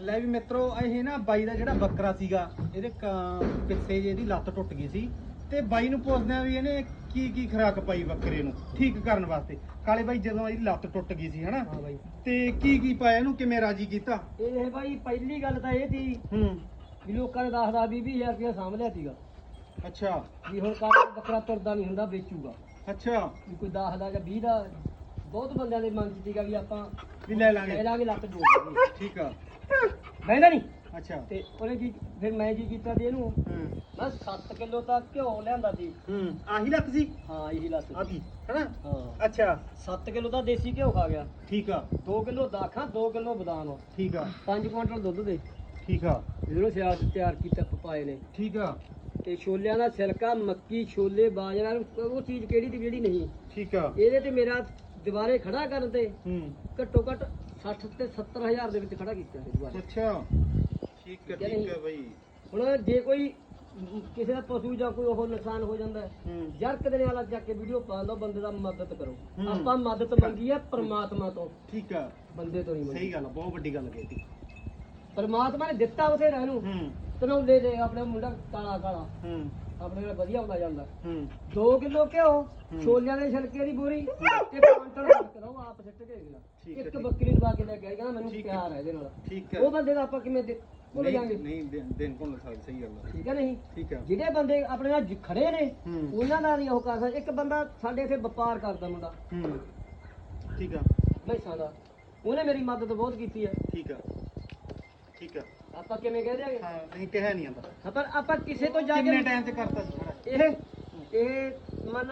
ਲੈ ਵੀ ਮਿੱਤਰੋ ਇਹ ਨਾ ਬਾਈ ਦਾ ਜਿਹੜਾ ਬੱਕਰਾ ਸੀਗਾ ਇਹਦੇ ਕ- ਪਿੱਛੇ ਜੇ ਇਹਦੀ ਲੱਤ ਟੁੱਟ ਗਈ ਸੀ ਤੇ ਬਾਈ ਨੂੰ ਪੁੱਛਦੇ ਆ ਵੀ ਇਹਨੇ ਕੀ ਕੀ ਖੁਰਾਕ ਪਾਈ ਬੱਕਰੇ ਨੂੰ ਠੀਕ ਕਰਨ ਵਾਸਤੇ। ਕਾਲੇ ਬਾਈ ਜਦੋਂ ਇਹਦੀ ਲੱਤ ਟੁੱਟ ਗਈ ਸੀ ਹਨਾ? ਹਾਂ ਬਾਈ। ਤੇ ਕੀ ਕੀ ਪਾਇਆ ਇਹਨੂੰ ਕਿਵੇਂ ਰਾਜੀ ਕੀਤਾ? ਇਹ ਬਾਈ ਪਹਿਲੀ ਗੱਲ ਤਾਂ ਇਹ ਸੀ ਹੂੰ। ਵੀ ਲੋਕਾਂ ਨੇ 10 10 20 ਹਜ਼ਾਰ ਰੁਪਇਆ ਸਾਂਭ ਲਿਆ ਸੀਗਾ। ਅੱਛਾ। ਵੀ ਹੁਣ ਕੱਲ ਬੱਕਰਾ ਤੁਰਦਾ ਨਹੀਂ ਹੁੰਦਾ ਵੇਚੂਗਾ। ਅੱਛਾ। ਵੀ ਕੋਈ 10 ਦਾ ਜਾਂ 20 ਦਾ ਬਹੁਤ ਬੰਦਿਆਂ ਦੇ ਮਨ 'ਚ ਸੀਗਾ ਵੀ ਆਪਾਂ ਵੀ ਲੈ ਲੈ ਲਾਂਗੇ ਲਾਂਗੇ ਲੱਤ ਜੋੜ ਠੀਕ ਆ। ਬਹਿੰਦਾ ਨਹੀਂ ਅੱਛਾ। ਤੇ ਉਹਨੇ ਕੀ ਫਿਰ ਮੈਂ ਕੀ ਕੀਤਾ ਸੀ ਇਹਨੂੰ? ਹੂੰ। ਮੈਂ 7 ਕਿਲੋ ਤੱਕ ਘਿਓ ਲਿਆਂਦਾ ਸੀ। ਹੂੰ। ਆਹੀ ਲੱਤ ਸੀ? ਹਾਂ ਇਹੀ ਲੱਤ ਆ ਵੀ ਹਨਾ? ਹਾਂ। ਅੱਛਾ। 7 ਕਿਲੋ ਦਾ ਦੇਸੀ ਘਿਓ ਖਾ ਗਿਆ। ਠੀਕ ਆ। 2 ਕਿਲੋ ਦਾਖਾਂ 2 ਕਿਲੋ ਬਦਾਮ ਠੀਕ ਆ। 5 ਕੁਇੰਟਲ ਦੁੱਧ ਦੇ। ਠੀਕ ਆ। ਜਿਹਨੂੰ ਸਿਆਲ ਤਿਆਰ ਕੀਤਾ ਪਪਾਏ ਨੇ। ਠੀਕ ਆ। ਤੇ ਛੋਲਿਆਂ ਦਾ ਛਿਲਕਾ ਮੱਕੀ ਛੋਲੇ ਬਾਜਰਾ ਉਹ ਚੀਜ਼ ਕਿਹੜੀ ਤੇ ਜਿਹੜੀ ਨਹੀਂ। ਠੀਕ ਆ। ਇਹਦੇ ਤੇ ਮੇਰਾ ਦੁਬਾਰੇ ਖੜਾ ਕਰਨ ਤੇ ਹੂੰ। ਘੱਟੋ ਘੱਟ 60 ਤੇ 70 ਹਜ਼ਾਰ ਦੇ ਵਿੱਚ ਖੜਾ ਕੀਤਾ ਇਹ ਦੁਬਾਰੇ। ਅੱਛਾ। ਠੀਕ ਹੈ ਠੀਕ ਹੈ ਹੈ ਬਈ। ਹੁਣ ਜੇ ਕੋਈ ਕਿਸੇ ਦਾ ਪਸ਼ੂ ਜਾਂ ਕੋਈ ਉਹ ਨੁਕਸਾਨ ਹੋ ਜਾਂਦਾ ਹੈ ਹੂੰ। ਜਰਕ ਦੇ ਨਾਲ ਜਾ ਕੇ ਵੀਡੀਓ ਪਾ ਲਓ ਬੰਦੇ ਦਾ ਮਦਦ ਕਰੋ। ਹੂੰ। ਆਪਾਂ ਮਦਦ ਮੰਗੀ ਹੈ ਪ੍ਰਮਾਤਮਾ ਤੋਂ। ਠੀਕ ਆ। ਬੰਦੇ ਤੋਂ ਨਹੀਂ ਮੰਗੀ। ਸਹੀ ਗੱਲ ਬਹੁਤ ਵੱਡੀ ਗੱਲ ਕਹਿਤੀ। ਪ੍ਰਮਾਤਮਾ ਨੇ ਦਿੱਤਾ ਉਸੇ ਰਹਿ ਨੂੰ। ਹੂੰ। ਤਨੌਲੇ ਦੇ ਆਪਣੇ ਮੁੰਡਾ ਕਾਲਾ ਕਾਲਾ ਹੂੰ। ਆਪਣੇ ਨਾਲ ਵਧੀਆ ਹੁੰਦਾ ਜਾਂਦਾ। ਹੂੰ। 2 ਕਿਲੋ ਘਿਓ ਹੂੰ। ਛੋਲਿਆਂ ਦੇ ਛਿਲਕੇ ਦੀ ਬੋਰੀ ਤੇ ਕੁਆਂਟਲ ਕਰਾਓ ਆਪ ਸਿੱਟ ਕੇ ਗਿਆ ਹੈ, ਇੱਕ। ਬੱਕਰੀ ਦਵਾ ਕੇ ਲੈ ਕਹਿੰਦਾ ਮੈਨੂੰ ਹੈ। ਪਿਆਰ ਹੈ ਇਹਦੇ ਨਾਲ। ਠੀਕ ਹੈ। ਉਹ ਬੰਦੇ ਦਾ ਆਪਾਂ ਕਿਵੇਂ ਦੇ ਭੁੱਲ ਜਾਾਂਗੇ। ਨਹੀਂ ਦਿਨ- ਦਿਨ ਕੋਲ ਸਕਦੇ ਸਹੀ ਗੱਲ ਠੀਕ ਹੈ ਨਹੀਂ? ਠੀਕ ਆ ਜਿਹੜੇ ਬੰਦੇ ਆਪਣੇ ਨਾਲ ਖੜੇ ਨੇ ਹੂੰ। ਉਹਨਾਂ ਦਾ ਨਹੀਂ ਉਹ ਕਰ ਸਕਦਾ। ਇੱਕ ਬੰਦਾ ਸਾਡੇ ਇੱਥੇ ਵਪਾਰ ਕਰਦਾ ਮੁੰਡਾ। ਹੂੰ। ਠੀਕ ਆ। ਮੈਸਾਂ ਦਾ। ਉਹਨੇ ਮੇਰੀ ਮਦਦ ਬਹੁਤ ਕੀਤੀ ਹੈ। ਠੀਕ ਆ। ਠੀਕ ਆ ਆਪਾਂ ਕਿਵੇਂ ਕਹਿ ਦਿਆਂਗੇ? ਹਾਂ ਨਹੀਂ ਕਿਹਾ ਨਹੀਂ ਆਂਦਾ ਹਾਂ, ਪਰ ਆਪਾਂ ਕਿਸੇ ਤੋਂ ਜਾ ਕਿੰਨੇ ਕੇ ਟਾਈਮ ਤੇ ਕਰਤਾ ਸੀ ਖੜਾ ਇਹ ਇਹ ਮਨ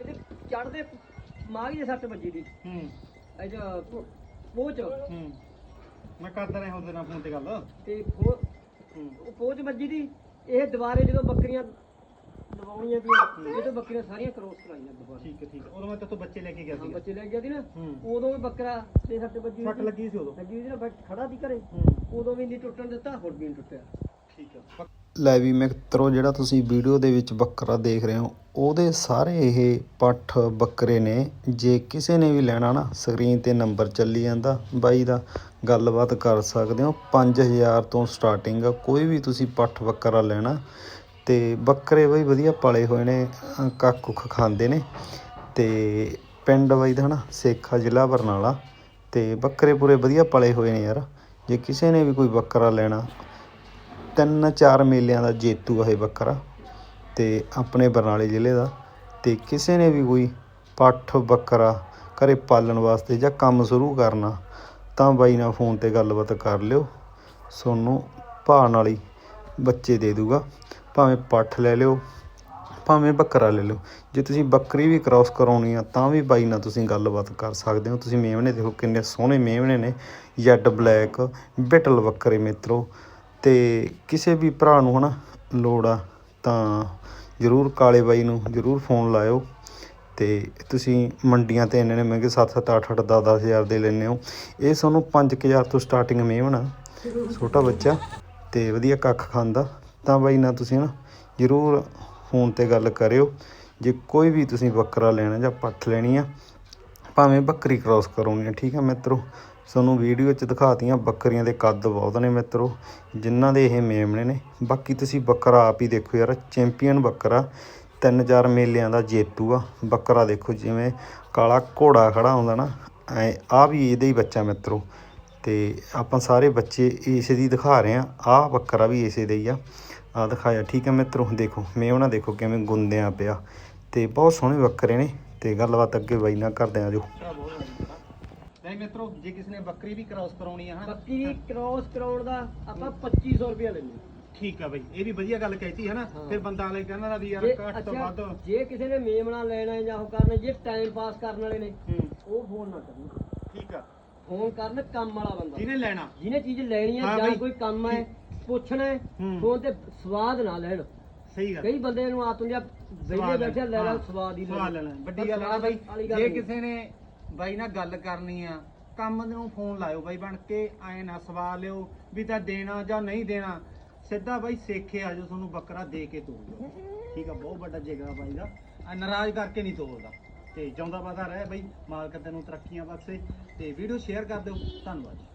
ਇਹਦੇ ਚੜਦੇ ਮਾਗੀ ਦੇ ਸੱਟ ਵੱਜੀ ਦੀ। ਹੂੰ। ਅਜਾ ਪੋਚ। ਹੂੰ। ਮੈਂ ਕਰਦਾ ਰਿਹਾ ਉਹਦੇ ਨਾਲ ਫੋਨ ਤੇ ਗੱਲ। ਤੇ ਪੋ- ਹੂੰ। ਉਹ ਪੋਚ ਵੱਜੀ ਦੀ। ਇਹ ਦੁਬਾਰੇ ਜਦੋਂ ਬੱਕਰੀਆਂ ਲਵਾਉਣੀਆਂ ਸੀ ਇਹ ਤੋਂ ਬੱਕਰੀਆਂ ਸਾਰੀਆਂ ਕ੍ਰੋਸ ਕਰਾਈਆਂ ਦੁਬਾਰਾ। ਠੀਕ ਹੈ ਠੀਕ ਹੈ। ਉਦੋਂ ਮੈਂ ਤੇਤੋਂ ਬੱਚੇ ਲੈ ਕੇ ਗਿਆ ਹਾਂ ਸੀ ਬੱਚੇ ਲੈ ਗਿਆ ਸੀ ਨਾ। ਹੂੰ। ਉਦੋਂ ਵੀ ਬੱਕਰਾ ਤੇ ਸੱਟ ਵੱਜੀ ਸੀ। ਲੱਗੀ ਸੀ ਉਦੋਂ। ਲੱਗੀ ਸੀ ਨਾ ਬਟ ਖੜਾ ਸੀ ਘਰੇ। ਹੂੰ। ਉਦੋਂ ਵੀ ਨਹੀਂ ਟੁੱਟਣ ਦਿੱਤਾ ਹੁਣ ਵੀ ਨਹੀਂ ਟੁੱਟਿਆ। ਠੀਕ ਆ ਲੈ ਵੀ ਮਿੱਤਰੋ ਜਿਹੜਾ ਤੁਸੀਂ ਵੀਡੀਓ ਦੇ ਵਿੱਚ ਬੱਕਰਾ ਦੇਖ ਰਹੇ ਹੋ ਉਹਦੇ ਸਾਰੇ ਇਹ ਪੱਠ ਬੱਕਰੇ ਨੇ। ਜੇ ਕਿਸੇ ਨੇ ਵੀ ਲੈਣਾ ਨਾ ਸਕਰੀਨ ਤੇ ਨੰਬਰ ਚੱਲੀ ਜਾਂਦਾ। ਬਾਈ ਦਾ ਗੱਲਬਾਤ ਕਰ ਸਕਦੇ ਹੋ। 5000 ਤੋਂ ਸਟਾਰਟਿੰਗ ਆ। ਕੋਈ ਵੀ ਤੁਸੀਂ ਪੱਠ ਬੱਕਰਾ ਲੈਣਾ ਅਤੇ ਬੱਕਰੇ ਬਾਈ ਵਧੀਆ ਪਾਲੇ ਹੋਏ ਨੇ ਕੱਖ ਕੁੱਖ ਖਾਂਦੇ ਨੇ ਅਤੇ ਪਿੰਡ ਬਾਈ ਦਾ ਹੈ ਨਾ ਸੇਖਾ ਜ਼ਿਲ੍ਹਾ ਬਰਨਾਲਾ ਅਤੇ ਬੱਕਰੇ ਪੂਰੇ ਵਧੀਆ ਪਲੇ ਹੋਏ ਨੇ ਯਾਰ। ਜੇ ਕਿਸੇ ਨੇ ਵੀ ਕੋਈ ਬੱਕਰਾ ਲੈਣਾ ਤਿੰਨ ਚਾਰ ਮੇਲਿਆਂ ਦਾ ਜੇਤੂ ਆ ਇਹ ਬੱਕਰਾ ਅਤੇ ਆਪਣੇ ਬਰਨਾਲੇ ਜ਼ਿਲ੍ਹੇ ਦਾ ਅਤੇ ਕਿਸੇ ਨੇ ਵੀ ਕੋਈ ਪੱਠ ਬੱਕਰਾ ਘਰ ਪਾਲਣ ਵਾਸਤੇ ਜਾਂ ਕੰਮ ਸ਼ੁਰੂ ਕਰਨਾ, ਤਾਂ ਬਾਈ ਨਾਲ ਫੋਨ ਤੇ ਗੱਲਬਾਤ ਕਰ ਲਿਓ। ਤੁਹਾਨੂੰ ਭਾਅ ਨਾਲ ਹੀ ਬੱਚੇ ਦੇ ਦੂਗਾ। ਭਾਵੇਂ ਪੱਠ ਲੈ ਲਿਓ, ਭਾਵੇਂ ਬੱਕਰਾ ਲੈ ਲਿਓ। ਜੇ ਤੁਸੀਂ ਬੱਕਰੀ ਵੀ ਕ੍ਰਾਸ ਕਰਾਉਣੀ ਆ, ਤਾਂ ਵੀ ਬਾਈ ਨਾਲ ਤੁਸੀਂ ਗੱਲਬਾਤ ਕਰ ਸਕਦੇ ਹੋ। ਤੁਸੀਂ ਮੇਮਣੇ ਦੇਖੋ ਕਿੰਨੇ ਸੋਹਣੇ ਮੇਮਣੇ ਨੇ, ਜੈਡ ਬਲੈਕ, ਬਿਟਲ ਬੱਕਰੇ ਮਿੱਤਰੋ। ਤੇ ਕਿਸੇ ਵੀ ਭਰਾ ਨੂੰ ਹਨਾ ਲੋੜ ਆ, ਤਾਂ ਜਰੂਰ ਕਾਲੇ ਬਾਈ ਨੂੰ ਜਰੂਰ ਫੋਨ ਲਾਇਓ। ਤੇ ਤੁਸੀਂ ਮੰਡੀਆਂ ਤੇ ਇੰਨੇ ਨੇ ਮਹਿੰਗੇ 7-7 8-8 10-10 ਹਜ਼ਾਰ ਦੇ ਲੈਂਦੇ ਹੋ। ਇਹ ਤੁਹਾਨੂੰ 5000 ਤੋਂ ਸਟਾਰਟਿੰਗ ਮੇਵਣਾ ਛੋਟਾ ਬੱਚਾ ਤੇ ਵਧੀਆ ਕੱਖ ਖਾਂਦਾ। ਤਾਂ ਬਾਈ ਨਾ ਤੁਸੀਂ ਨਾ ਜਰੂਰ ਫੋਨ ਤੇ ਗੱਲ ਕਰਿਓ। ਜੇ ਕੋਈ ਵੀ ਤੁਸੀਂ ਬੱਕਰਾ ਲੈਣਾ ਜਾਂ ਪੱਠ ਲੈਣੀ ਆ, ਭਾਵੇਂ ਬੱਕਰੀ ਕ੍ਰਾਸ ਕਰੋਗੇ ਠੀਕ ਆ ਮਿੱਤਰੋ? ਤੁਹਾਨੂੰ ਵੀਡੀਓ 'ਚ ਦਿਖਾਤੀਆਂ ਬੱਕਰੀਆਂ ਦੇ ਕੱਦ ਬਹੁਤ ਨੇ ਮਿੱਤਰੋ, ਜਿਨ੍ਹਾਂ ਦੇ ਇਹ ਮੇਮਣੇ ਨੇ। ਬਾਕੀ ਤੁਸੀਂ ਬੱਕਰਾ ਆਪ ਹੀ ਦੇਖੋ ਯਾਰ, ਚੈਂਪੀਅਨ ਬੱਕਰਾ, ਤਿੰਨ ਚਾਰ ਮੇਲਿਆਂ ਦਾ ਜੇਤੂ ਆ। ਬੱਕਰਾ ਦੇਖੋ ਜਿਵੇਂ ਕਾਲਾ ਘੋੜਾ ਖੜਾ ਹੁੰਦਾ ਨਾ, ਐ ਆ ਵੀ ਇਹਦੇ ਹੀ ਬੱਚਾ ਮਿੱਤਰੋ। ਤੇ ਆਪਾਂ ਸਾਰੇ ਬੱਚੇ ਇਸੇ ਦੀ ਦਿਖਾ ਰਹੇ ਆ ਆ ਬੱਕਰਾ ਵੀ ਇਸੇ ਦਾ ਹੀ ਆ। ਆ ਦਿਖਾਇਆ। ਠੀਕ ਹੈ ਮਿੱਤਰੋ ਦੇਖੋ ਮੇਮਣਾ ਦੇਖੋ ਕਿਵੇਂ ਗੁੰਦਿਆਂ ਪਿਆ। ਤੇ ਬਹੁਤ ਸੋਹਣੇ ਬੱਕਰੇ ਨੇ ਤੇ ਗੱਲਬਾਤ ਅੱਗੇ ਬਾਈ ਨਾਲ ਕਰਦੇ ਆ ਜੋ। ਨਹੀਂ ਮਿੱਤਰੋ ਜੇ ਕਿਸੇ ਨੇ ਬੱਕਰੀ ਵੀ ਕ੍ਰਾਸ ਕਰਾਉਣੀ ਆ ਹਨਾ? ਬੱਕਰੀ ਕ੍ਰੋਸ ਕਰਾਉਣ ਦਾ ਆਪਾਂ 2500 ਰੁਪਏ ਲੈਂਦੇ ਠੀਕ ਆ ਬਈ ਇਹ ਵੀ ਵਧੀਆ ਗੱਲ ਕਹਿਤੀ ਹੈ ਨਾ ਹਾਂ। ਫਿਰ ਬੰਦਾ ਵਾਲੇ ਕਹਿੰਦਾ ਨਾ ਵੀ ਯਾਰ ਘੱਟ ਤੋਂ ਵੱਧ। ਜੇ ਕਿਸੇ ਨੇ ਮੇਮਣਾ ਲੈਣਾ ਹੈ ਜਾਂ ਉਹ ਕਰਨਾ ਜੇ ਟਾਈਮ ਪਾਸ ਕਰਨ ਵਾਲੇ ਨੇ ਹੂੰ। ਉਹ ਫੋਨ ਨਾ ਕਰਨ। ਠੀਕ ਆ। ਫੋਨ ਕਰਨ ਕੰਮ ਵਾਲਾ ਬੰਦਾ। ਜਿਹਨੇ ਲੈਣਾ। ਜਿਹਨੇ ਚੀਜ਼ ਲੈਣੀ ਹੈ ਹਾਂ ਜਾਂ। ਕੋਈ ਕੰਮ ਹੈ ਪੁੱਛਣਾ ਹੈ। ਹੂੰ। ਫੋਨ ਤੇ ਸਵਾਦ ਨਾ ਲੈਣ। ਸਹੀ ਗੱਲ। ਕਈ ਬੰਦੇ ਨੂੰ ਆਤ ਹੁੰਦੀ ਆ ਵਿਹਲੇ ਸਵਾਦ ਬੈਠੇ ਲੈ ਲੈ ਹਾਂ, ਸਵਾਦ ਹੀ ਲੈ ਸਵਾਦ ਲੈ ਲੈਣਾ। ਵੱਡੀ ਗੱਲ ਆ ਬਾਈ ਵਾਲੀ ਗੱਲ ਜੇ ਨਹੀਂ। ਕਿਸੇ ਨੇ ਬਾਈ ਨਾਲ ਗੱਲ ਕਰਨੀ ਆ ਕੰਮ ਨੂੰ ਫੋਨ ਲਾਇਓ ਬਾਈ ਬਣ ਕੇ ਐ ਨਾ ਸਵਾਲ ਲਿਓ ਵੀ ਤਾਂ ਦੇਣਾ ਜਾਂ ਨਹੀਂ ਦੇਣਾ ਸਿੱਧਾ ਬਾਈ ਸੇਖੇ ਆ ਜਾਓ ਤੁਹਾਨੂੰ ਬੱਕਰਾ ਦੇ ਕੇ ਤੋਰੋ ਠੀਕ ਆ ਬਹੁਤ ਵੱਡਾ ਜਿਗਰਾ ਬਾਈ ਦਾ। ਆ ਨਾਰਾਜ਼ ਕਰਕੇ ਨਹੀਂ ਤੋਰਦਾ। ਤੇ ਜਿਉਂਦਾ ਪਤਾ ਰਹੇ ਬਾਈ ਮਾਲਕ ਤੈਨੂੰ ਤਰੱਕੀਆਂ ਬਖਸ਼ੇ। ਤੇ ਵੀਡੀਓ ਸ਼ੇਅਰ ਕਰ ਦਿਓ। ਧੰਨਵਾਦ ਜੀ।